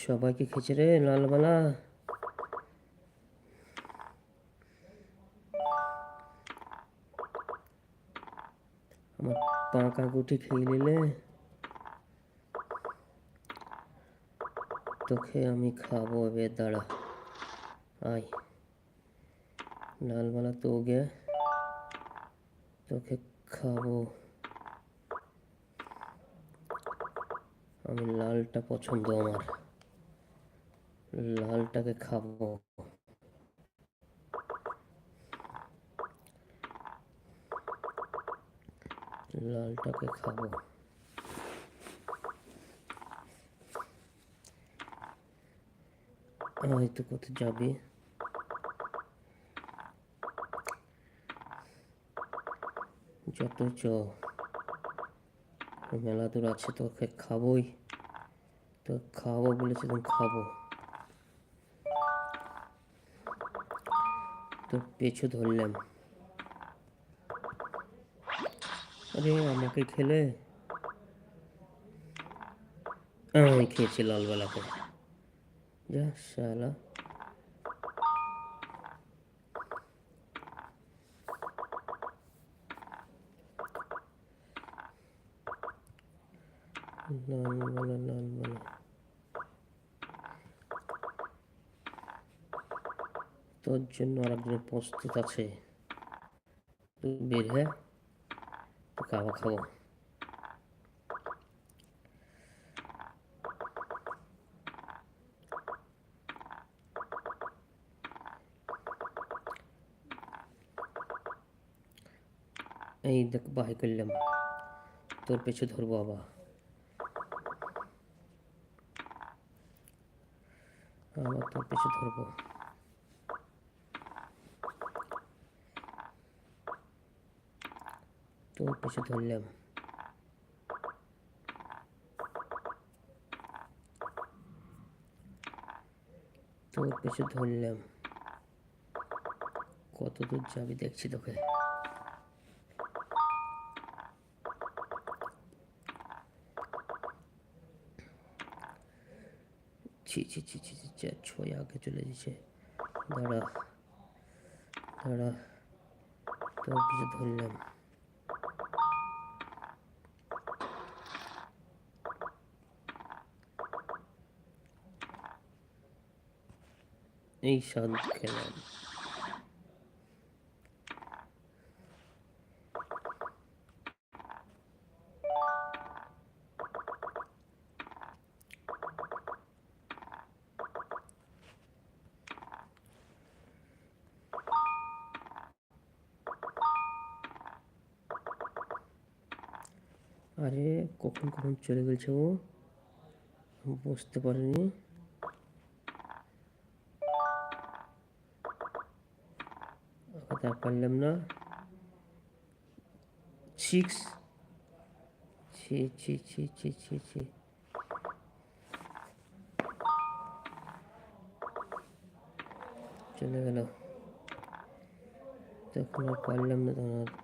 সবাইকে খেয়েছে রে লালবালা আমার পাকা গুটি খেয়ে নিলে তোকে আমি খাব এবার দাঁড়া আয়। লালবালা তো গে তোকে খাব। আমি লালটা পছন্দ আমার। লালটাকে খাব। লালটাকে খাব। হয়তো কোথায় যাবি? যত চ। মেলা দূর আছে, তোকে খাবোই। তো খাব বলেছে, তুমি খাব। তোর পেছু ধরলাম। আরে, আমাকে খেলে? আমি খেয়েছি লালবেলাকে যা শালা। লালবেলা লালবেলা। তোর জন্য আর একজন প্রস্তুত আছে। তুই বের হ্যাঁ তোকে আবার খাব এই দেখ বাই করলাম তোর পেছু ধরবো আবার আবার তোর পেছু ধরবো পেছু ধরলাম। তোর পেছু ধরলাম। কত দূর যাবি দেখছি তোকে। ছি ছি ছি ছি ছি ছি, ছয় আগে চলে যাচ্ছে দাঁড়া দাঁড়া। তোর কিছু ধরলাম। এই স্বাদ খেলাম। আরে কখন কখন চলে গেছে ও? বুঝতে পারিনি। কথা পারলাম না। সিক্স ছি ছি ছি ছি ছি ছি। চলে গেল। তখন পারলাম না তখন